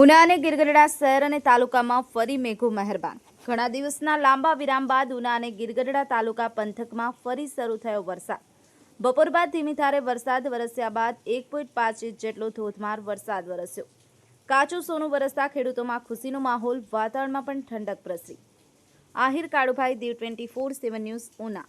ઉના અને ગીરગઢડા શહેર અને તાલુકામાં ફરી મેઘો મહેરબાન ઘણા દિવસના લાંબા વિરામ બાદ ઉના અને ગીરગઢડા તાલુકા પંથકમાં ફરી શરૂ થયો વરસાદ. બપોર બાદ ધીમી ધારે વરસાદ વરસ્યા બાદ એક પોઈન્ટ પાંચ ઇંચ જેટલો ધોધમાર વરસાદ વરસ્યો. કાચું સોનું વરસતા ખેડૂતોમાં ખુશીનો માહોલ, વાતાવરણમાં પણ ઠંડક પ્રસરી. Ahir Kalubhai Diu twenty four seven news, Una.